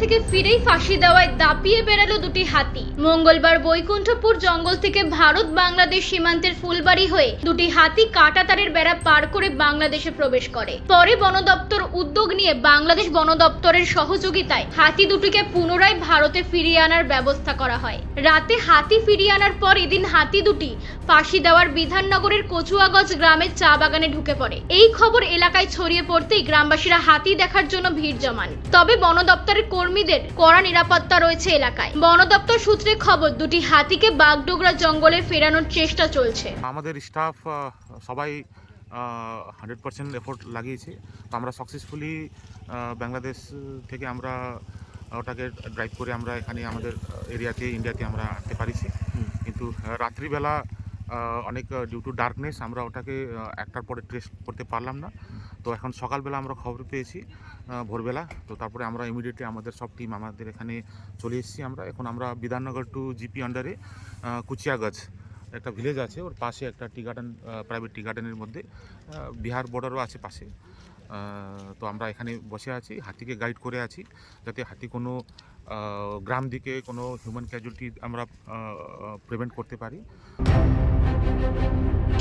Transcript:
থেকে ফিরেই ফাঁসি দেওয়ায় দাপিয়ে বেড়ালো দুটি হাতি। মঙ্গলবার বৈকুণ্ঠপুর জঙ্গল থেকে ভারত বাংলাদেশ সীমান্তের ফুলবাড়ি হয়ে দুটি হাতি কাটাতারের বেড়া পার করে বাংলাদেশে প্রবেশ করে। পরে বন দপ্তর উদ্যোগ নিয়ে বাংলাদেশ বন দপ্তরের সহযোগিতায় হাতি দুটিকে পুনরায় ভারতে ফিরিয়ে আনার ব্যবস্থা করা হয়। রাতে হাতি ফিরিয়ে আনার পর এদিন হাতি দুটি ফাঁসি দেওয়ার বিধাননগরের কচুয়াগজ গ্রামের চা বাগানে ঢুকে পড়ে। এই খবর এলাকায় ছড়িয়ে পড়তেই গ্রামবাসীরা হাতি দেখার জন্য ভিড় জমান। তবে বন দপ্তরের কর্মীদের কড়া নিরাপত্তা রয়েছে এলাকায়। বন দপ্তর সূত্রে খবর দুটি হাতিকে বাগডোগরা জঙ্গলে ফেরানোর চেষ্টা চলছে। আমাদের স্টাফ সবাই হান্ড্রেড পার্সেন্ট এফোর্ট লাগিয়েছে। তো আমরা সাকসেসফুলি বাংলাদেশ থেকে আমরা ওটাকে ড্রাইভ করে আমরা এখানে আমাদের এরিয়াতে ইন্ডিয়াতে আমরা আনতে পারিছি। কিন্তু রাত্রিবেলা অনেক ডিউ টু ডার্কনেস আমরা ওটাকে একটার পরে ট্রেস করতে পারলাম না। তো এখন সকালবেলা আমরা খবর পেয়েছি ভোরবেলা। তো তারপরে আমরা ইমিডিয়েটলি আমাদের সব টিম আমাদের এখানে চলে এসেছি আমরা। এখন আমরা বিধাননগর টু জিপি আন্ডারে কুচিয়াগঞ্জ একটা ভিলেজ আছে। ওর পাশে একটা টি গার্ডেন প্রাইভেট টি গার্ডেনের মধ্যে বিহার বর্ডারও আছে পাশে। তো আমরা এখানে বসে আছি, হাতিকে গাইড করে আছি, যাতে হাতি কোনো গ্রাম দিকে কোনো হিউম্যান ক্যাজুয়ালিটি আমরা প্রিভেন্ট করতে পারি।